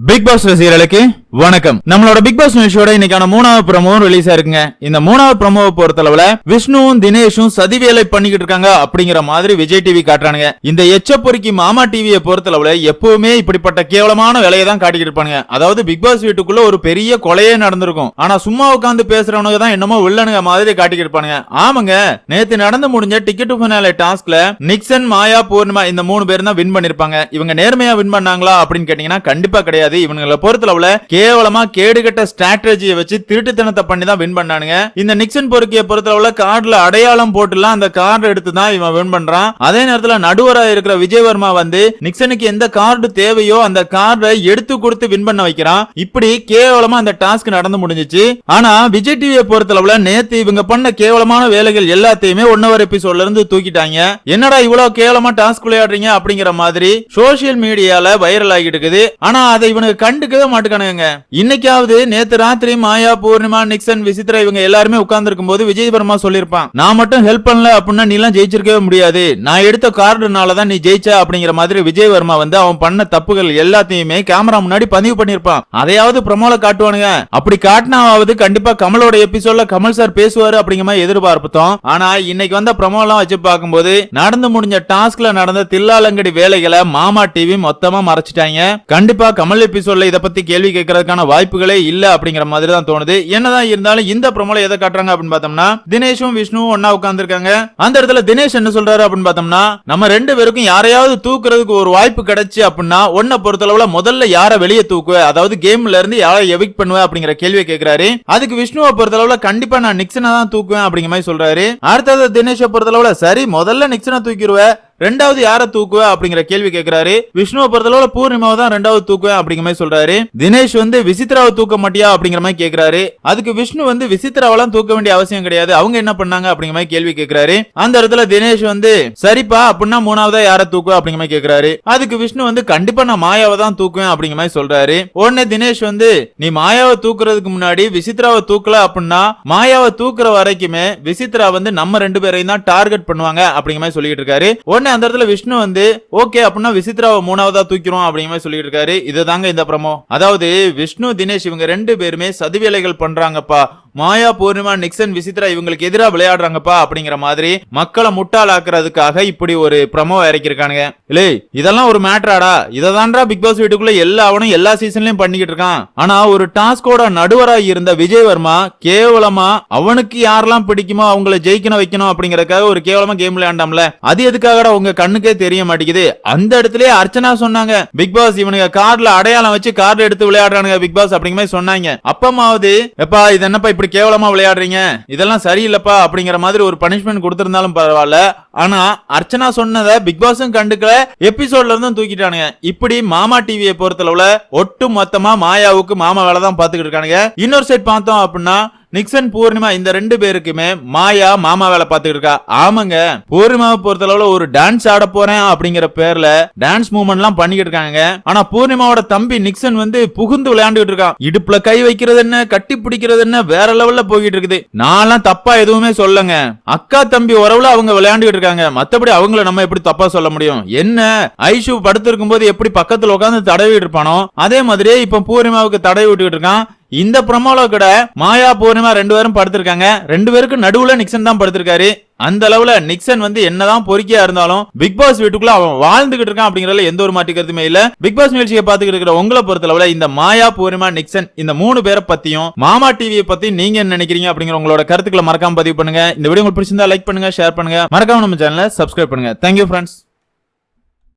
Big pass ரசிகர்களுக்கு வணக்கம். நம்மளோட பிக் பாஸ் நியூஸோட இன்னைக்கான மூணாவது ப்ரமோவும் ரிலீஸ் ஆயிருக்குங்க. இந்த மூணாவது ப்ரமோவை பொறுத்தளவுல விஷ்ணுவும் தினேஷும் சதி வேலை பண்ணிக்கிட்டு இருக்காங்க அப்படிங்கிற மாதிரி விஜய் டிவி காட்டுறானுங்க. இந்த எச்ச பொறுக்கி மாமா டிவியை பொறுத்தளவுல எப்பவுமே இப்படிப்பட்ட கேவலமான வேலையை தான் காட்டிக்கிட்டு இருப்பானுங்க. அதாவது பிக் பாஸ் வீட்டுக்குள்ள ஒரு பெரிய கொலையே நடந்திருக்கும். ஆனா சும்மா உட்காந்து பேசுறவனுங்க தான் என்னமோ வில்லனுங்க மாதிரி காட்டிக்கிட்டு இருப்பானுங்க. ஆமாங்க நேத்து நடந்து முடிஞ்ச டிக்கெட் ஃபினாலே டாஸ்க்ல நிக்சன் மாயா பூர்ணிமா இந்த மூணு பேரும் தான் வின் பண்ணிருப்பாங்க. இவங்க நேர்மையா வின் பண்ணாங்களா அப்படின்னு கேட்டீங்கன்னா கண்டிப்பா கிடையாது. இவங்களை பொறுத்தளவுல கேவலமா கேடுகட்ட ஸ்ட்ராட்டஜியை வச்சு திருட்டுத்தனத்தை பண்ணி தான் வின் பண்ணானுங்க. இந்த நிக்சன் பொறுக்கிய பொறுத்தளவுல கார்டுல அடையாளம் போட்டுலாம் அந்த கார்டு எடுத்து தான் இவன் வின் பண்றான். அதே நேரத்துல நடுவரா இருக்கிற விஜயவர்மா வந்து நிக்சனுக்கு எந்த கார்டு தேவையோ அந்த கார்டை எடுத்து கொடுத்து வின் பண்ண வைக்கிறான். இப்படி கேவலமா அந்த டாஸ்க் நடந்து முடிஞ்சிச்சு. ஆனா விஜய் டிவியை பொறுத்தளவுல நேத்து இவங்க பண்ண கேவலமான வேலைகள் எல்லாத்தையுமே ஒன் ஹவர் எபிசோட்ல இருந்து தூக்கிட்டாங்க. என்னடா இவ்வளவு கேவலமா டாஸ்க் விளையாடுறீங்க அப்படிங்கிற மாதிரி சோசியல் மீடியால வைரல் ஆகிட்டு இருக்குது. ஆனா அதை இவனுக்கு கண்டுக்கவே மாட்டுக்கானுங்க இன்னைக்காவது நேத்து ராத்திரி மாயா பூர்ணிமா நிக்சன் விசித்ரா இவங்க எல்லாருமே உட்கார்ந்து போது விஜய் வர்மா சொல்லிருப்பான் நான் மட்டும் ஹெல்ப் பண்ணல அப்படின்னா நீ எல்லாம் ஜெயிச்சிருக்கவே முடியாது. நான் எடுத்த கார்டுனால தான் நீ ஜெயிச்ச அப்படிங்கிற மாதிரி விஜய் வர்மா வந்து அவன் பண்ண தப்புகள் எல்லாத்தையுமே கேமரா முன்னாடி பதிவு பண்ணிருப்பான் அதையாவது பிரமோல காட்டுவானுங்க. அப்படி காட்டினாவது கண்டிப்பா கமலோட எபிசோட்ல கமல் சார் பேசுவாரு அப்படிங்கிற மாதிரி எதிர்பார்ப்போம். ஆனா இன்னைக்கு வந்த ப்ரமோ வச்சு பார்க்கும்போது நடந்து முடிஞ்ச டாஸ்க்ல நடந்த தில்லாலங்கடி வேலைகளை மாமா டிவி மொத்தமா மறைச்சிட்டாங்க. கண்டிப்பா கமல் எபிசோட்ல இத பத்தி கேள்வி கேட்கறதுக்கான வாய்ப்புகளே இல்ல அப்படிங்கிற மாதிரி தான் தோணுது. என்னதான் இருந்தாலும் இந்த ப்ரோமோல எதை காட்டுறாங்க அப்படின்னு பார்த்தோம்னா தினேஷும் விஷ்ணுவும் ஒன்னா உட்கார்ந்துருக்காங்க. அந்த இடத்துல தினேஷ் என்ன சொல்றாரு அப்படின்னு பார்த்தோம்னா நம்ம ரெண்டு பேருக்கும் யாரையாவது தூக்குறதுக்கு ஒரு வாய்ப்பு கிடைச்சு அப்படின்னா ஒன்ன பொறுத்தளவுல முதல்ல யார வெளியே தூக்குவ? அதாவது கேம்ல இருந்து யாரை எவிக் பண்ணுவ அப்படிங்கிற கேள்வியை கேட்கிறாரு அதுக்கு விஷ்ணுவை பொறுத்தளவுல கண்டிப்பா நான் நிக்சனை தான் தூக்குவேன் அப்படிங்கிற மாதிரி சொல்றாரு. அடுத்தது தினேஷை பொறுத்தளவுல சரி முதல்ல நிக்சனை தூக்கிடுவேன் ரெண்டாவது யார தூக்குவ அப்படிங்கிற கேள்வி கேட்கிறாரு விஷ்ணுவை பொறுத்தளவுல பூர்ணிமாவை தான் ரெண்டாவது தூக்குவேன் அப்படிங்கிற மாதிரி சொல்றாரு. தினேஷ் வந்து விசித்ராவை தூக்க மாட்டியா அப்படிங்கிற மாதிரி கேட்கிறாரு அதுக்கு விஷ்ணு வந்து விசித்ராவெல்லாம் தூக்க வேண்டிய அவசியம் கிடையாது. அவங்க என்ன பண்ணாங்க அப்படிங்கிற மாதிரி கேள்வி கேட்கிறாரு அந்த இடத்துல தினேஷ் வந்து சரிப்பா அப்படின்னா மூணாவதா யார தூக்குவ அப்படிங்கிற மாதிரி கேட்கிறாரு அதுக்கு விஷ்ணு வந்து கண்டிப்பா நான் மாயாவை தான் தூக்குவேன் அப்படிங்கிற மாதிரி சொல்றாரு. உடனே தினேஷ் வந்து நீ மாயாவை தூக்குறதுக்கு முன்னாடி விசித்ராவை தூக்கல அப்படின்னா மாயாவை தூக்குற வரைக்குமே விசித்ரா வந்து நம்ம ரெண்டு பேரையும் தான் டார்கெட் பண்ணுவாங்க அப்படிங்கிற மாதிரி சொல்லிட்டு இருக்காரு. உடனே அந்த இடத்துல விஷ்ணு வந்து ஓகே அப்படின்னா விசித்ராவை மூணாவதா தூக்கிறோம் அப்படிங்கிற மாதிரி சொல்லிட்டு இருக்காரு. இதுதாங்க இந்த பிரமோ. அதாவது விஷ்ணு தினேஷ் இவங்க ரெண்டு பேருமே சதிவேலைகள் பண்றாங்கப்பா. மாயா பூர்ணிமா நிக்சன் விசித்ரா இவங்களுக்கு எதிராக விளையாடுறாங்கப்பா அப்படிங்கிற மாதிரி மக்களை முட்டாளாக்குறதுக்காக இப்படி ஒரு ப்ரமோ இறக்கிருக்கானுங்க இல்லை இதெல்லாம் ஒரு மேட்ராடா இதை தான்டா பிக் பாஸ் வீட்டுக்குள்ள எல்லா அவனும் எல்லா சீசன்லயும் பண்ணிக்கிட்டு இருக்கான். ஆனா ஒரு டாஸ்கோட நடுவராக இருந்த விஜய் வர்மா கேவலமா அவனுக்கு யாரெல்லாம் பிடிக்குமோ அவங்கள ஜெயிக்கணும் வைக்கணும் அப்படிங்கறதுக்காக ஒரு கேவலமா கேம் விளையாண்டாம்ல. அது எதுக்காக உங்க கண்ணுக்கே தெரிய மாட்டேங்குது? அந்த இடத்துலயே அர்ச்சனா சொன்னாங்க. பிக் பாஸ் இவனுங்க கார்டுல அடையாளம் வச்சு கார்டு எடுத்து விளையாடுறானுங்க பிக் பாஸ் அப்படிங்கிற மாதிரி சொன்னாங்க. அப்பமாவது எப்பா இது என்னப்பா இப்படி கேவலமா விளையாடுறீங்க? இதெல்லாம் சரியில்லப்பா அப்படிங்கிற மாதிரி ஒரு பனிஷ்மெண்ட் கொடுத்திருந்தாலும் பரவாயில்ல. ஆனா அர்ச்சனா சொன்னதை பிக் பாஸும் கண்டுக்கல எபிசோட்ல இருந்தும் தூக்கிட்டானுங்க. இப்படி மாமா டிவியை பொறுத்தளவுல ஒட்டு மொத்தமா மாயாவுக்கு மாமா வேலை தான் பாத்துக்கிட்டு இருக்கானுங்க. இன்னொரு சைட் பார்த்தோம் அப்படின்னா நிக்சன் பூர்ணிமா இந்த ரெண்டு பேருக்குமே மாயா மாமா வேலை பார்த்துட்டு இருக்கா. ஆமாங்க. பூர்ணிமாவை பொறுத்தளவுல ஒரு டான்ஸ் ஆட போறேன் அப்படிங்கிற பேர்ல டான்ஸ் மூவ்மெண்ட் எல்லாம் பண்ணிக்கிட்டு இருக்காங்க. ஆனா பூர்ணிமாவோட தம்பி நிக்சன் வந்து புகுந்து விளையாண்டுகிட்டு இருக்கான் இடுப்புல கை வைக்கிறது என்ன கட்டி பிடிக்கிறது என்ன வேற லெவல்ல போய்கிட்டு இருக்குது. நான்லாம் தப்பா எதுவுமே சொல்லங்க. அக்கா தம்பி உறவுல அவங்க விளையாண்டுகிட்டு இருக்காங்க. மத்தபடி அவங்கள நம்ம எப்படி தப்பா சொல்ல முடியும்? என்ன? ஐஷு படுத்திருக்கும் போது எப்படி பக்கத்துல உட்காந்து தடவிட்டு இருப்பானோ? அதே மாதிரியே இப்ப பூர்ணிமாவுக்கு தடவி விட்டுக்கிட்டு இருக்கான். இந்த ப்ரமோல கூட மாயா பூர்ணிமா ரெண்டு பேரும் படுத்திருக்காங்க. ரெண்டு பேருக்கு நடுவுல நிக்சன் தான் படுத்திருக்காரு. அந்த அளவுல நிக்சன் வந்து என்னதான் பொறுக்கியா இருந்தாலும் பிக் பாஸ் வீட்டுக்குள்ள அவன் வாழ்ந்துகிட்டு இருக்கான் அப்படிங்கறதுல எந்த ஒரு மாற்று கருத்துமே இல்ல. பிக் பாஸ் நிகழ்ச்சியை பாத்துக்கிட்டு இருக்கிற உங்களை பொறுத்தளவுல இந்த மாயா பூர்ணிமா நிக்சன் இந்த மூணு பேரை பத்தியும் மாமா டிவியை பத்தி நீங்க என்ன நினைக்கிறீங்க அப்படிங்கிற உங்களோட கருத்துக்களை மறக்காம பதிவு பண்ணுங்க. இந்த வீடியோ உங்களுக்கு பிடிச்சிருந்தா லைக் பண்ணுங்க ஷேர் பண்ணுங்க. மறக்காம நம்ம சேனலை சப்ஸ்கிரைப் பண்ணுங்க. Thank you friends